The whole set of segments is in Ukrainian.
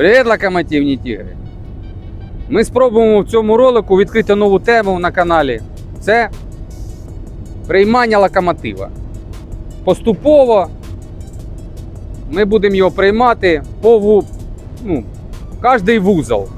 Привіт, локомотивні тігри! Ми спробуємо в цьому ролику відкрити нову тему на каналі. Це приймання локомотива. Поступово ми будемо його приймати по ну, кожний вузол.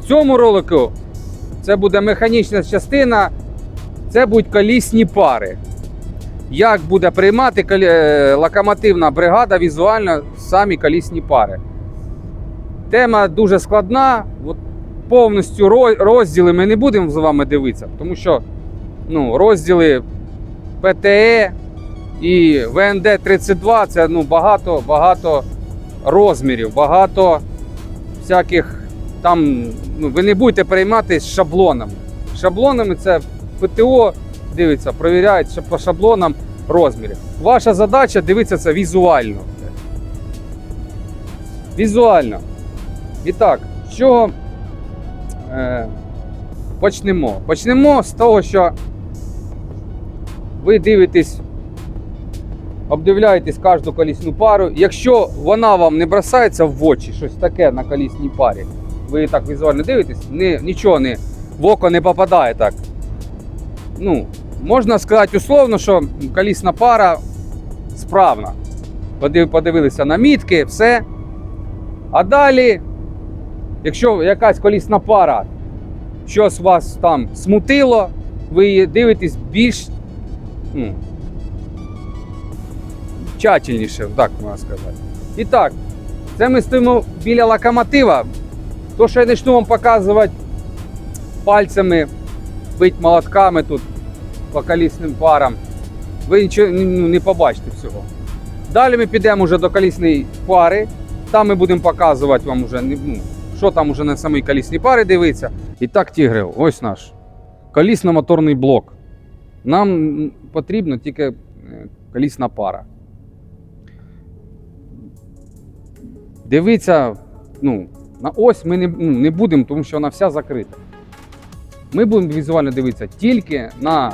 В цьому ролику це буде механічна частина, це будуть колісні пари. Як буде приймати е, локомотивна бригада візуально самі колісні пари. Тема дуже складна. От повністю розділи ми не будемо з вами дивитися, тому що ну, розділи ПТЕ і ВНД-32 це ну, багато, багато розмірів, багато всяких там. Ну, ви не будете приймати шаблонами. Шаблонами це ПТО дивиться, провіряють по шаблонам розмірів. Ваша задача дивитися це візуально. Візуально. І так, з чого е, почнемо? Почнемо з того, що ви дивитесь, обдивляєтесь кожну колісну пару. Якщо вона вам не бросається в очі, щось таке на колісній парі, ви так візуально дивитесь, ні, нічого не, в око не попадає так. Ну, можна сказати условно, що колісна пара справна. Подивилися на мітки, все. А далі, якщо якась колісна пара щось вас там смутило, ви дивитесь більш ну, тщательніше, так можна сказати. І так, це ми стоїмо біля локомотива. То, що я почну вам показувати пальцями, бить молотками тут по колісним парам, ви нічого ну, не побачите всього. Далі ми підемо вже до колісної пари. Там ми будемо показувати вам уже, ну, що там уже на самій колісній парі дивиться. І так, тігри, ось наш колісно-моторний блок. Нам потрібна тільки е, колісна пара. Дивіться, ну, на ось ми не, ну, не будемо, тому що вона вся закрита. Ми будемо візуально дивитися тільки на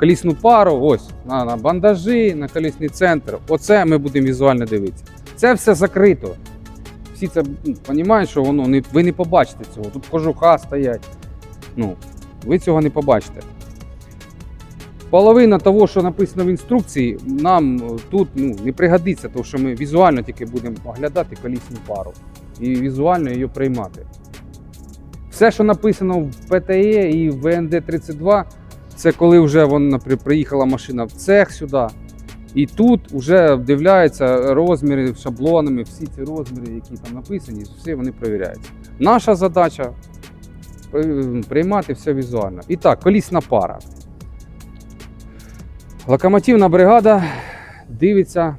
колісну пару, ось, на, на бандажі, на колісний центр. Оце ми будемо візуально дивитися. Це все закрито. Всі це ну, розуміють, що воно не, ви не побачите цього. Тут кожуха стоять. Ну, ви цього не побачите. Половина того, що написано в інструкції, нам е, тут ну, не пригодиться, тому що ми візуально тільки будемо оглядати колісну пару і візуально її приймати. Все, що написано в ПТЕ і в ВНД-32, це коли вже вон, приїхала машина в цех сюди. І тут вже вдивляються розміри шаблонами, всі ці розміри, які там написані, всі вони перевіряються. Наша задача приймати все візуально. І так, колісна пара. Локомотивна бригада дивиться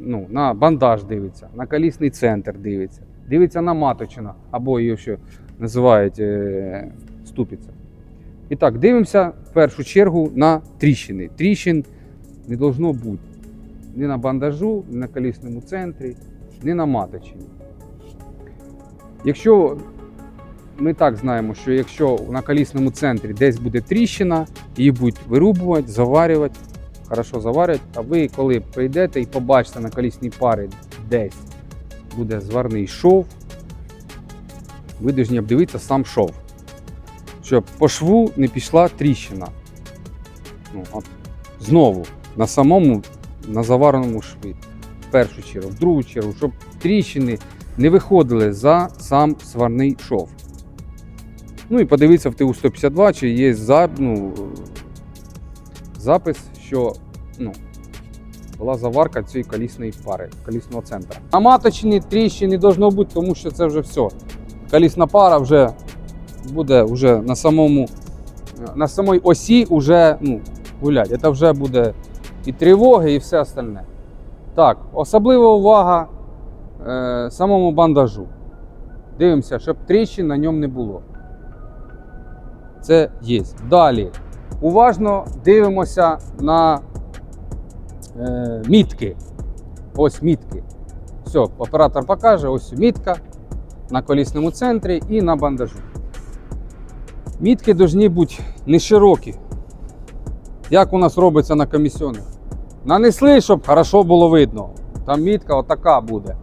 ну, на бандаж дивиться, на колісний центр дивиться, дивиться на маточина, або її ще називають е, ступиця. І так, дивимося в першу чергу на тріщини. Тріщин не должно бути ні на бандажу, ні на колісному центрі, ні на маточині. Якщо ми так знаємо, що якщо на колісному центрі десь буде тріщина, її будуть вирубувати, заварювати, хорошо заварять, а ви коли прийдете і побачите на колісній парі десь буде зварний шов, ви повинні обдивитися сам шов щоб по шву не пішла тріщина. Ну, от, знову на самому на завареному шві. В першу чергу, в другу чергу, щоб тріщини не виходили за сам сварний шов. Ну і подивитися в ТУ-152, чи є за, ну, запис, що ну, була заварка цієї колісної пари, колісного центру. На маточні тріщин не должно бути, тому що це вже все. Колісна пара вже буде вже на самому на самій осі вже ну, гуляти. Це вже буде і тривоги, і все остальне. Так, особлива увага е, самому бандажу. Дивимося, щоб тріщин на ньому не було. Це є. Далі. Уважно дивимося на е, мітки. Ось мітки. Все, оператор покаже, ось мітка на колісному центрі і на бандажу. Мітки повинні бути не широкі. Як у нас робиться на комісіонах. Нанесли, щоб хорошо було видно. Там мітка отака буде.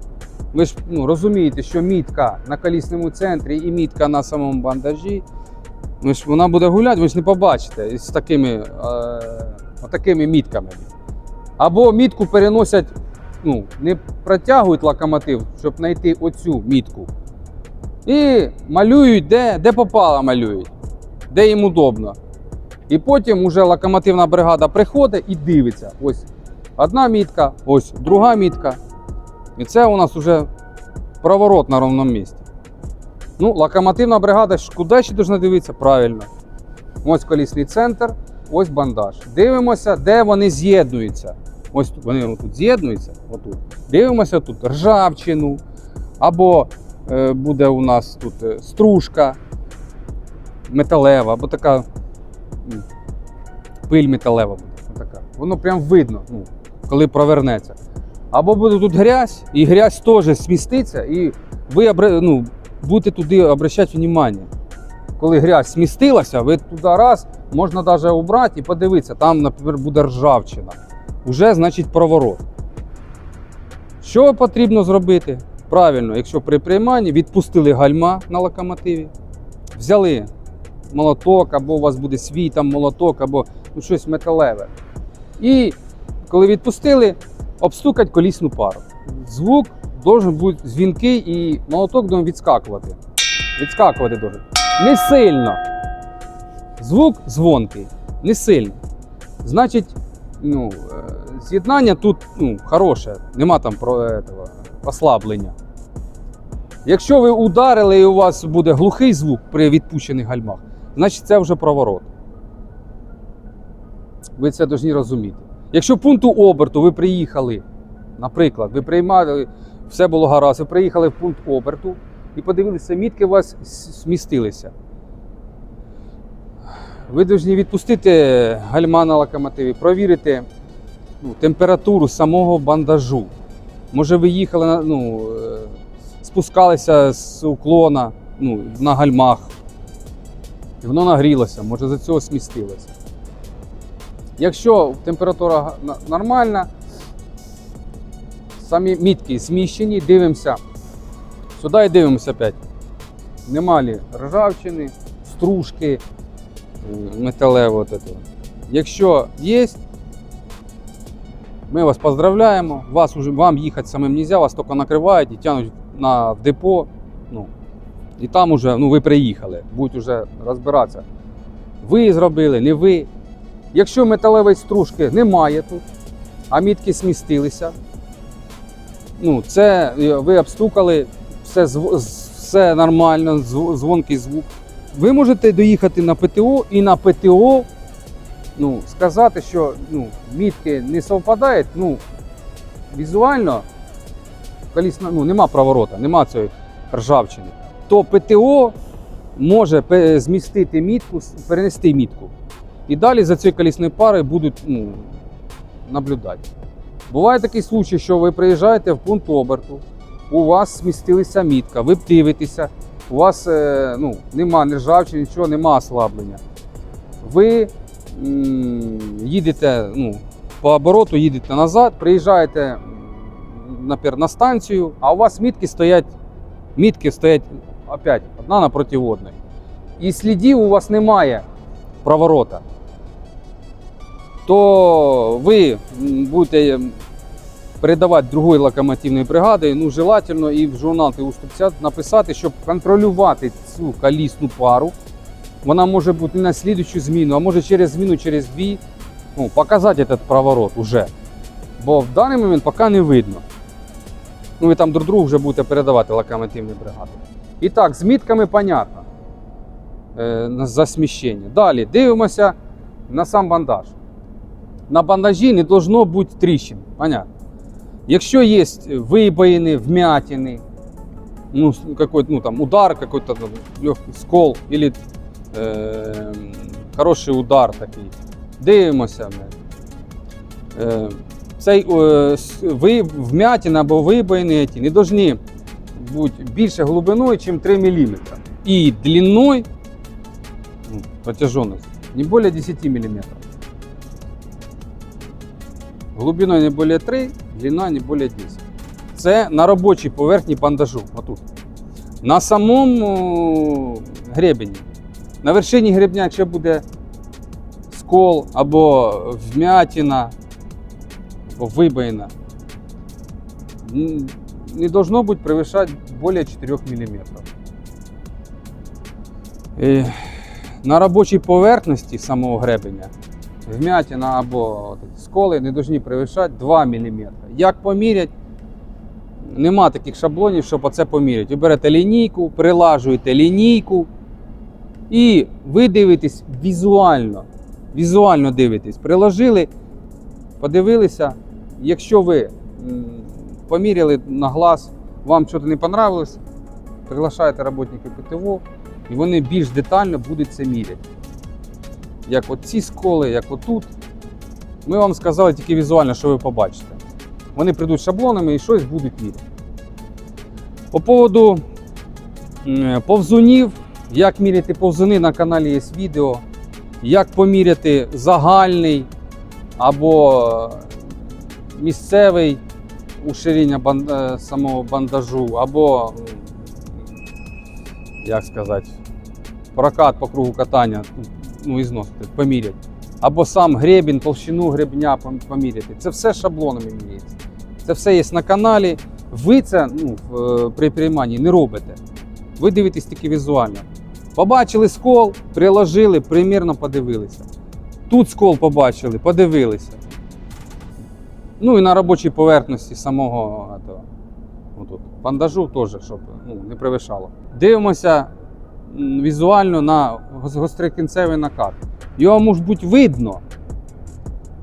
Ви ж ну, розумієте, що мітка на колісному центрі і мітка на самому бандажі. Ну, ж вона буде гуляти, ви ж не побачите з такими, е, отакими мітками. Або мітку переносять, ну, не протягують локомотив, щоб знайти оцю мітку. І малюють, де, де попало малюють, де їм удобно. І потім уже локомотивна бригада приходить і дивиться. Ось одна мітка, ось друга мітка. І це у нас вже проворот на ровному місці. Ну, локомотивна бригада куди ще должна дивитися? Правильно. Ось колісний центр, ось бандаж. Дивимося, де вони з'єднуються. Ось тут вони тут з'єднуються. Отут. Дивимося тут ржавчину. Або е, буде у нас тут е, стружка металева, або така пиль металева буде. Така. Воно прям видно, ну, коли провернеться. Або буде тут грязь, і грязь теж сміститься, і ви ну, будете туди обращати увагу. Коли грязь смістилася, ви туди раз, можна навіть убрати і подивитися, там, наприклад, буде ржавчина. Уже значить проворот. Що потрібно зробити? Правильно, якщо при прийманні відпустили гальма на локомотиві, взяли молоток, або у вас буде свій там молоток, або ну, щось металеве. І коли відпустили, обстукать колісну пару. Звук должен бути дзвінкий і молоток должен відскакувати. Відскакувати должен. Не сильно. Звук дзвонкий, не сильно. Значить, ну, е, з'єднання тут ну, хороше, нема там про этого, ослаблення. Якщо ви ударили і у вас буде глухий звук при відпущених гальмах, значить це вже проворот. Ви це повинні розуміти. Якщо пункту оберту ви приїхали, наприклад, ви приймали, все було гаразд, ви приїхали в пункт оберту і подивилися, мітки у вас смістилися. Ви повинні відпустити гальма на локомотиві, провірити ну, температуру самого бандажу. Може, ви їхали ну, е, спускалися з уклона ну, на гальмах, воно нагрілося, може за цього смістилося. Якщо температура нормальна, самі мітки зміщені, дивимося сюди і дивимося опять. Нема ржавчини, стружки, металевого. Якщо є, ми вас поздравляємо. Вас уже, вам їхати самим не можна, вас тільки накривають і тягнуть на депо. Ну, і там уже ну, ви приїхали, будуть вже розбиратися. Ви зробили, не ви. Якщо металевої стружки немає тут, а мітки смістилися, ну, це е, ви обстукали, все, все нормально, дзвонкий звук. Ви можете доїхати на ПТО і на ПТО ну, сказати, що ну, мітки не совпадають, ну, візуально колісно, ну, нема проворота, нема цієї ржавчини, то ПТО може змістити мітку, перенести мітку. І далі за цією колісною парою будуть ну, наблюдати. Буває такий случай, що ви приїжджаєте в пункт оберту, у вас змістилася мітка, ви дивитеся, у вас е, ну, нема ні ржавчини, нічого, нема ослаблення. Ви їдете ну, по обороту, їдете назад, приїжджаєте наприклад, на станцію, а у вас мітки стоять, мітки стоять опять одна напроти одної. І слідів у вас немає проворота. То ви будете передавати другої локомотивної бригади, ну, желательно і в журнал ТУ-150 написати, щоб контролювати цю колісну пару. Вона може бути не на слідчу зміну, а може через зміну, через дві. Ну, показати цей проворот уже. Бо в даний момент поки не видно. Ну, ви там друг другу вже будете передавати локомотивні бригади. І так, з мітками понятно. Е, за сміщення. Далі дивимося на сам бандаж. На бандажі не должно бути тріщин. Понятно. Якщо є вибоїни, вмятини, ну, с- какой ну, там, удар, какой-то легкий скол, или е, хороший удар такий. Дивимося. Е, цей е, ви, вмятина або вибоїни не повинні бути більше глибиною, ніж 3 мм. І длиною, ну, протяженность, не более 10 мм. Глубиной не более 3, длина не более 10. Це на робочій поверхні бандажу. Отут. На самому гребені. На вершині гребня, якщо буде скол або вмятина, або вибоїна, не должно бути превышать более 4 мм. Е, На робочій поверхності самого гребеня вмятина або сколи не повинні перевищати 2 мм. Як помірять, нема таких шаблонів, щоб оце поміряти. Ви берете лінійку, прилажуєте лінійку і ви дивитесь візуально. Візуально дивитесь. Приложили, подивилися. Якщо ви поміряли на глаз, вам щось не понравилось, приглашаєте роботників ПТО, і вони більш детально будуть це міряти. Як от ці сколи, як отут. Ми вам сказали тільки візуально, що ви побачите. Вони прийдуть шаблонами і щось будуть міряти. По поводу повзунів, як міряти повзуни, на каналі є відео. Як поміряти загальний або місцевий уширення бан- е, самого бандажу, або, як сказати, прокат по кругу катання, ну, ізнос поміряти. Або сам гребінь, толщину гребня поміряти. Це все шаблонами міряється. Це все є на каналі. Ви це ну, при прийманні не робите. Ви дивитесь тільки візуально. Побачили скол, приложили, примірно подивилися. Тут скол побачили, подивилися. Ну і на робочій поверхності самого отут, бандажу теж, щоб ну, не превишало. Дивимося візуально на гос- гострокінцевий накат. Його може бути видно.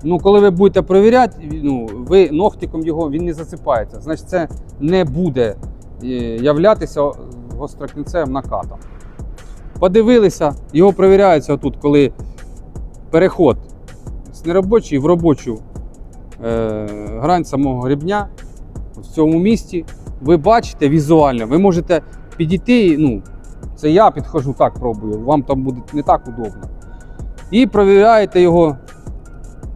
Ну, коли ви будете перевіряти, ну, ви ногтиком його він не засипається. Значить, це не буде е, являтися гострокінцевим накатом. Подивилися, його перевіряється отут, коли переход з неробочої в робочу грань самого гребня в цьому місці. Ви бачите візуально, ви можете підійти. Ну, це я підходжу так, пробую, вам там буде не так удобно. І провіряєте його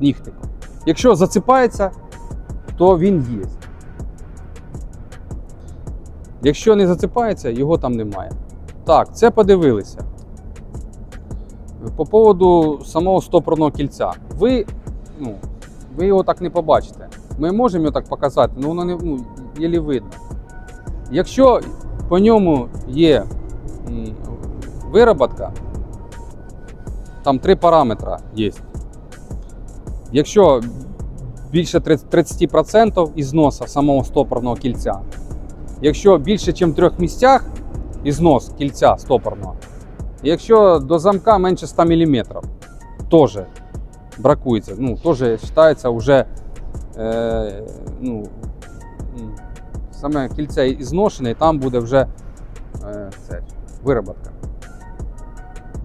нігтиком. Якщо зацепається, то він є. Якщо не зацепається, його там немає. Так, це подивилися. По поводу самого стопорного кільця. Ви, ну, ви його так не побачите. Ми можемо його так показати, але воно не ну, єлі видно. Якщо по ньому є вироботка, там три параметри є. Якщо більше 30 30% ізносу самого стопорного кільця, якщо більше, ніж в трьох місцях ізнос кільця стопорного, якщо до замка менше 100 мм, теж бракується. Ну, теж вважається вже е, ну, саме кільце ізношене, і там буде вже е, це, вироботка.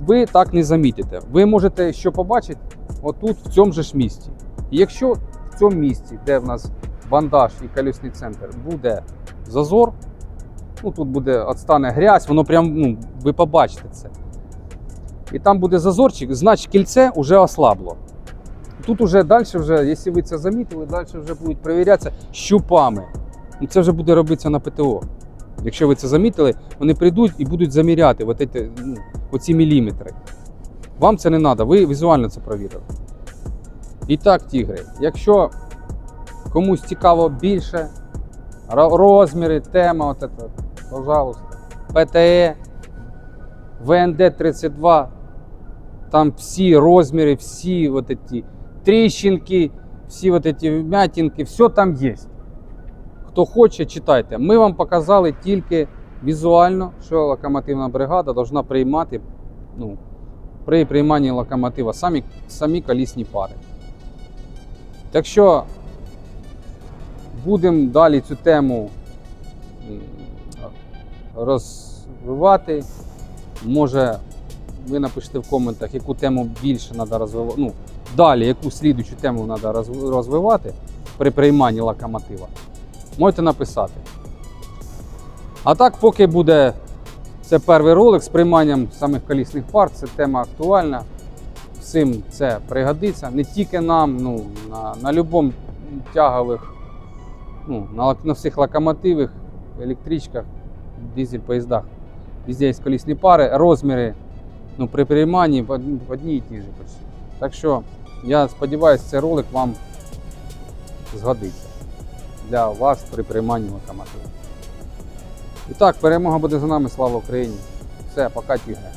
Ви так не замітите. Ви можете що побачити отут, в цьому же ж місці. І якщо в цьому місці, де в нас бандаж і колесний центр, буде зазор, ну тут буде отстане грязь, воно прям, ну, ви побачите це. І там буде зазорчик, значить кільце вже ослабло. Тут уже далі, вже, якщо ви це замітили, далі вже будуть перевірятися щупами. Ну, це вже буде робитися на ПТО. Якщо ви це замітили, вони прийдуть і будуть заміряти от эти, ну, оці міліметри. Вам це не треба, ви візуально це провірили. І так, тігри, якщо комусь цікаво більше, ро- розміри, тема, от это, пожалуйста, ПТЕ, ВНД-32, там всі розміри, всі вот эти тріщинки, всі вот эти вмятинки, все там є. Хто хоче, читайте. Ми вам показали тільки візуально, що локомотивна бригада повинна приймати ну, при прийманні локомотива самі, самі колісні пари. Так що будемо далі цю тему розвивати. Може, ви напишете в коментах, яку тему більше треба розвивати. Ну, далі, яку слідучу тему треба розвивати при прийманні локомотива. Можете написати. А так, поки буде це перший ролик з прийманням самих колісних пар, це тема актуальна. Всім це пригодиться. Не тільки нам, ну, на, на будь-якому тягових ну, на, на всіх локомотивах, електричках, дизель поїздах. Везде є колісні пари, розміри ну, при прийманні в од- одні і ті ж. Так що я сподіваюся, цей ролик вам згодиться для вас при прийманні локомотива. І так, перемога буде за нами, слава Україні. Все, пока тігре.